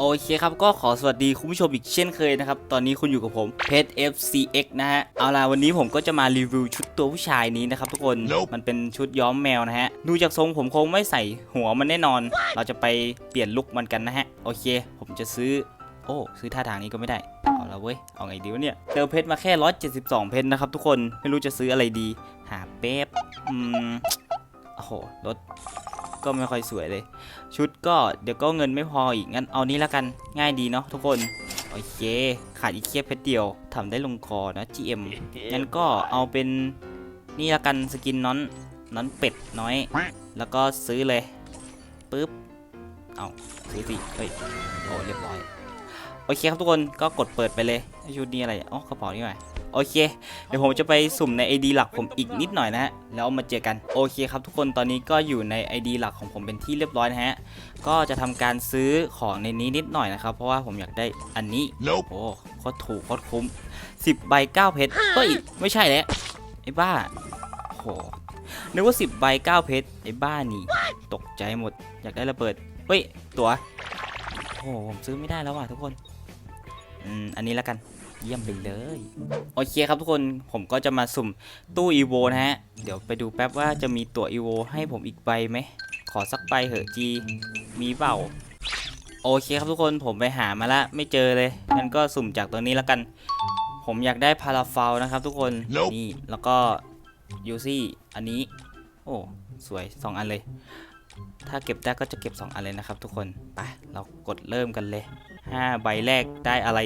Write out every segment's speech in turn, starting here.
โอเคครับก็ขอสวัสดีคุณผู้ชมอีกเช่นเคยนะครับ ตอนนี้คุณอยู่กับผมเพชร FCX นะฮะ เอาล่ะวันนี้ผมก็จะมารีวิวชุดตัวผู้ชายนี้นะครับทุกคน Nope มันเป็นชุดย้อมแมวนะฮะ ดูจากทรงผมคงไม่ใส่หัวมันแน่นอน เราจะไปเปลี่ยนลุคมันกันนะฮะ โอเค ผมจะซื้อ โอ้ซื้อท่าทางนี้ก็ไม่ได้ เอาละเว้ย เอาไงดีวะเนี่ยเจอเพชรมาแค่172 เพชรนะครับทุกคน ไม่รู้จะซื้ออะไรดี หาเป๊บอืม โอ้โหรถ ก็ไม่ค่อยสวยเลย ชุดก็เดี๋ยวก็เงินไม่พออีกงั้นเอานี้แล้วกันง่ายดีเนาะทุกคนโอเคขาดอีกแค่เพชรเดียวทำได้ลงคอนะ GM งั้นก็เอาเป็นนี่ละกันสกินน้อนน้อนเป็ดน้อย แล้วก็ซื้อเลยปึ๊บเอาซื้อสิเฮ้ยโอ้เรียบร้อยโอเคครับทุกคนก็กดเปิดไปเลยชุดนี้อะไรอ๋อกระเป๋านี่ไง โอเค เดี๋ยวผมจะไปสุ่มใน ID หลักผมอีกนิดหน่อยนะฮะ แล้วมาเจอกัน โอเคครับทุกคน ตอนนี้ก็อยู่ใน ID หลักของผมเป็นที่เรียบร้อยนะฮะ ก็จะทำการซื้อของในนี้นิดหน่อยนะครับ เพราะว่าผมอยากได้อันนี้ Nope โอ้โคตรถูกโคตรคุ้ม 10 ใบ 9 เพชร เฮ้ย ไม่ใช่แล้วไอ้บ้าโหนึกว่า 10 ใบ 9 เพชร ไอ้บ้านี่ ตกใจหมด อยากได้ระเบิด เฮ้ย ตัว โอ้โหผมซื้อไม่ได้แล้วว่ะทุกคน อืม อันนี้แล้วกัน เยี่ยมไปเลย โอเคครับทุกคนผมก็จะมาสุ่มตู้อีโวนะฮะ เดี๋ยวไปดูแป๊บว่าจะมีตัวอีโวให้ผมอีกใบไหม ขอสักใบเหอะจี มีเปล่า โอเคครับทุกคนผมไปหามาละไม่เจอเลย งั้นก็สุ่มจากตัวนี้แล้วกัน ผมอยากได้พาราฟาลนะครับทุกคน Nope นี่แล้วก็ยูซี่อันนี้ โอ้สวย 2 อันเลย ถ้าเก็บได้ก็จะเก็บ 2 อันเลยนะครับทุกคน ไป เรากดเริ่มกันเลย 5 ใบแรกได้อะไร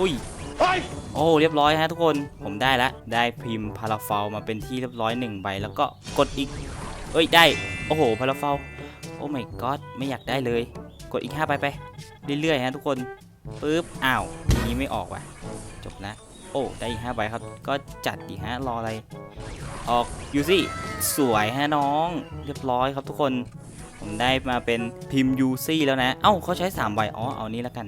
อุ้ย โอ้เรียบร้อยฮะทุกคนผมได้ละได้พิมพ์พาราฟาลมาเป็นที่เรียบร้อย1ใบแล้วก็กดอีกเอ้ยได้โอ้โหพาราฟาลโอ้ my god ไม่อยากได้เลย กดอีก5ไปไปเรื่อยๆฮะทุกคนปึ๊บอ้าวทีนี้ไม่ออกว่ะจบละโอ้ได้อีก5ใบครับ ก็จัดดีฮะรออะไร ออกยูซี่สวยฮะน้อง เรียบร้อยครับทุกคน ผมได้มาเป็นพิมพ์ยูซี่แล้วนะ เอ้าเขาใช้3ใบอ๋อเอานี้แล้วกัน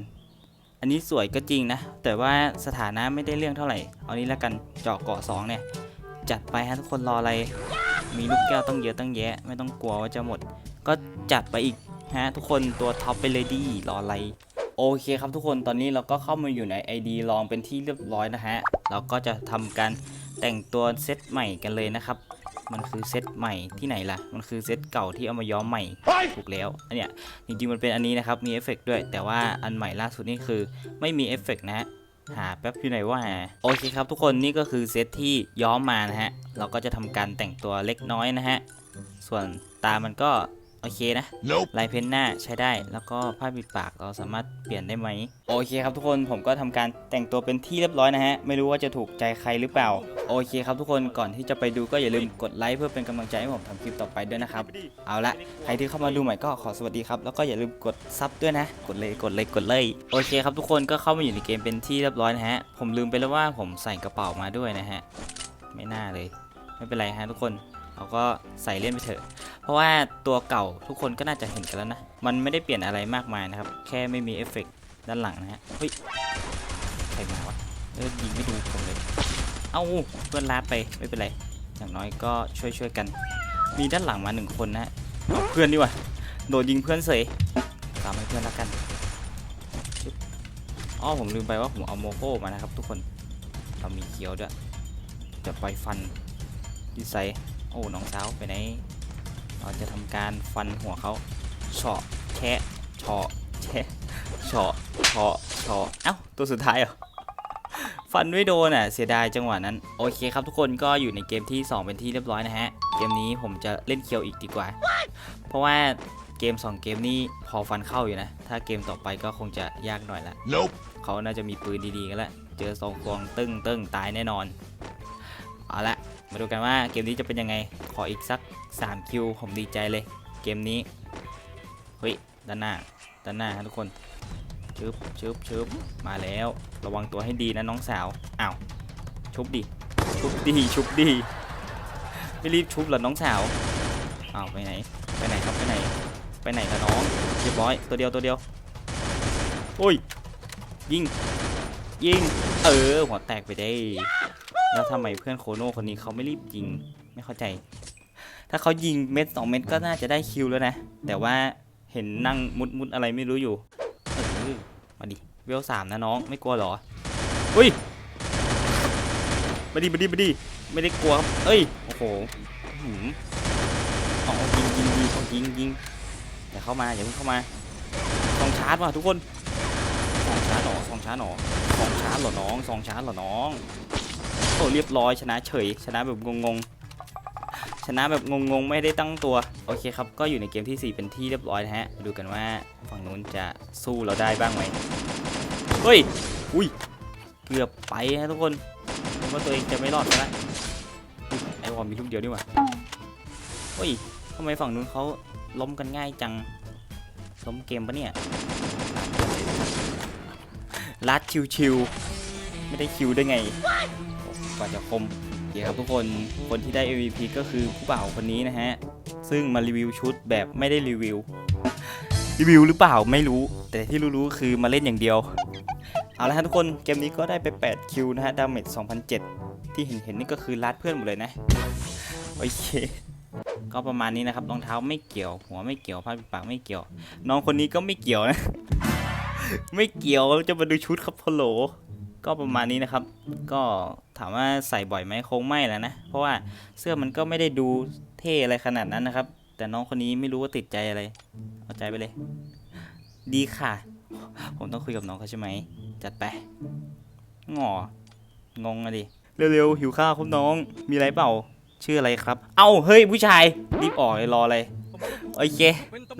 อันนี้สวยก็จริงนะ แต่ว่าสถานะไม่ได้เรื่องเท่าไหร่ เอานี้แล้วกันเจาะเกาะสองเนี่ย จัดไปฮะทุกคนรออะไร มีลูกแก้วต้องเยอะตั้งแยะ ไม่ต้องกลัวว่าจะหมด ก็จัดไปอีกฮะทุกคนตัวท็อปไปเลยดีรออะไรโอเคครับทุกคนตอนนี้เราก็เข้ามาอยู่ใน ID ลองเป็นที่เรียบร้อยนะฮะ เราก็จะทำการแต่งตัวเซตใหม่กันเลยนะครับ มันคือเซตใหม่ที่ไหนล่ะ มันคือเซตเก่าที่เอามาย้อมใหม่ถูกแล้วอันเนี้ยจริงๆมันเป็นอันนี้นะครับมีเอฟเฟกต์ด้วย แต่ว่าอันใหม่ล่าสุดนี่คือไม่มีเอฟเฟกต์นะฮะหาแป๊บอยู่ไหนว่าโอเคครับทุกคนนี่ก็คือเซตที่ย้อมมานะฮะ เราก็จะทำการแต่งตัวเล็กน้อยนะฮะ ส่วนตามันก็ โอเคนะ Nope ลายเพ้นหน้าใช้ได้ แล้วก็ผ้าปิดปากเราสามารถเปลี่ยนได้ไหม โอเคครับทุกคนผมก็ทำการแต่งตัวเป็นที่เรียบร้อยนะฮะ ไม่รู้ว่าจะถูกใจใครหรือเปล่า โอเคครับทุกคนก่อนที่จะไปดูก็อย่าลืมกดไลค์เพื่อเป็นกำลังใจให้ผมทำคลิปต่อไปด้วยนะครับ เอาละใครที่เข้ามาดูใหม่ก็ขอสวัสดีครับ แล้วก็อย่าลืมกดซับด้วยนะ กดเลยกดเลยกดเลย โอเคครับทุกคนก็เข้ามาอยู่ในเกมเป็นที่เรียบร้อยนะฮะ ผมลืมไปแล้วว่าผมใส่กระเป๋ามาด้วยนะฮะ ไม่น่าเลย ไม่เป็นไรฮะทุกคน เราก็ใส่เล่นไปเถอะ เพราะว่าตัวเก่าทุกคนก็น่าจะเห็นกันแล้วนะ มันไม่ได้เปลี่ยนอะไรมากมายนะครับ แค่ไม่มีเอฟเฟกต์ด้านหลังนะฮะ เฮ้ย ใครมาวะ เออยิงไม่ดูผมเลย เอ้าเพื่อนลาดไปไม่เป็นไร อย่างน้อยก็ช่วยช่วยๆกัน มีด้านหลังมาหนึ่งคนนะฮะเพื่อนดีกว่า โดนยิงเพื่อนเสยตามให้เพื่อนละกันอ๋อผมลืมไปว่าผมเอาโมโก้มานะครับทุกคน เรามีเคียวด้วย จะไปฟันดีไซน์ อ้น้องสาวไปไหน เราจะทำการฟันหัวเขาเฉาะแคะเฉาะแคะเฉาะเฉาะเฉาะเอ้าตัวสุดท้ายเหรอฟันไม่โดนอะเสียดายจังหวะนั้น โอเคครับทุกคนก็อยู่ในเกมที่ 2 เป็นที่เรียบร้อยนะฮะ เกมนี้ผมจะเล่นเคียวอีกดีกว่า เพราะว่าเกม 2 เกมนี้พอฟันเข้าอยู่นะ ถ้าเกมต่อไปก็คงจะยากหน่อยละ Nope เขาน่าจะมีปืนดีๆกันแล้วเจอซองควงตึ้งตึ้งตายแน่นอน เอาละ มาดูกันว่าเกมนี้จะเป็นยังไง ขออีกสัก 3 คิว ผมดีใจเลย เกมนี้ เฮ้ย ด้านหน้า ด้านหน้าทุกคนชึบชึบชึบมาแล้ว ระวังตัวให้ดีนะน้องสาว อ้าว ชุบดิ ชุบดิชุบดิไม่รีบชุบหรอน้องสาว อ้าวไปไหน ไปไหนครับไปไหน ไปไหนละน้อง เรียบร้อย ตัวเดียวตัวเดียว โอ้ย ยิง ยิง เออ หัวแตกไปได้ แล้วทำไมเพื่อนโคโน่คนนี้เขาไม่รีบยิง ไม่เข้าใจ ถ้าเขายิงเม็ดสองเม็ดก็น่าจะได้คิวแล้วนะ แต่ว่าเห็นนั่งมุดมุดอะไรไม่รู้อยู่ เออ มาดิ เวลสามนะน้อง ไม่กลัวหรอ อุ้ยมาดิมาดิมาดิไม่ได้กลัวครับเอ้ย โอ้โหอ๋อหืมอ๋อยิงยิงยิงยิงยิงอย่าเข้ามาอย่าเพิ่งเข้ามาสองชาร์จว่ะทุกคน สองช้าหนอสองช้าหนอสองช้าหรอน้องสองช้าหรอน้องโอ้เรียบร้อยชนะเฉย ชนะแบบงงๆชนะแบบงงๆไม่ได้ตั้งตัว โอเคครับ ก็อยู่ในเกมที่สี่เป็นที่เรียบร้อยนะฮะดูกันว่าฝั่งนู้นจะสู้เราได้บ้างไหมเฮ้ยอุ้ยเกือบไปฮะทุกคนผมว่าตัวเองจะไม่รอดแล้วไอวอลมีลูกเดียวนี่หว่าเฮ้ยทำไมฝั่งนู้นเขาล้มกันง่ายจังล้มเกมปะเนี่ย ลัดชิวๆไม่ได้คิวได้ไงกว่าจะคมโอเคครับทุกคนคนที่ได้ MVP ก็คือผู้บ่าวคนนี้นะฮะ ซึ่งมารีวิวชุดแบบไม่ได้รีวิว รีวิวหรือเปล่าไม่รู้ แต่ที่รู้ๆคือมาเล่นอย่างเดียว เอาละฮะทุกคนเกมนี้ก็ได้ไป 8 คิวนะฮะ ดาเมจ2007 ที่เห็นเห็นๆนี่ก็คือลัดเพื่อนหมดเลยนะ โอเคก็ประมาณนี้นะครับรองเท้าไม่เกี่ยว หัวไม่เกี่ยวผ้าปิดปากไม่เกี่ยว น้องคนนี้ก็ไม่เกี่ยวนะ ไม่เกี่ยวจะมาดูชุดครับพะโหลก็ประมาณนี้นะครับ ก็ถามว่าใส่บ่อยไหมคงไม่แล้วนะ เพราะว่าเสื้อมันก็ไม่ได้ดูเท่อะไรขนาดนั้นนะครับ แต่น้องคนนี้ไม่รู้ว่าติดใจอะไร เอาใจไปเลย ดีค่ะ ผมต้องคุยกับน้องเขาใช่ไหม จัดไปงองงอะดิ เร็วๆ หิวข้าวครับน้อง มีอะไรเปล่า ชื่ออะไรครับ เอ้า เฮ้ย ผู้ชาย รีบออกเลยรอเลย โอเค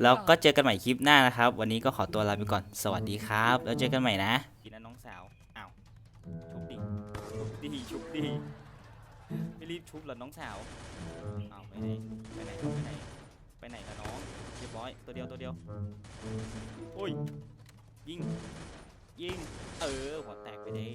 แล้วก็เจอกันใหม่คลิปหน้านะครับ วันนี้ก็ขอตัวลาไปก่อน สวัสดีครับ แล้วเจอกันใหม่นะดีนะน้องสาวอ้าวชุบดิชุบดิชุบดิไม่รีบชุบหรอน้องสาวอ้าวไปไหนไปไหนไปไหนไปไหนล่ะน้องเรียบร้อยตัวเดียวตัวเดียวโอ้ยยิงยิงเออหัวแตกไปดิ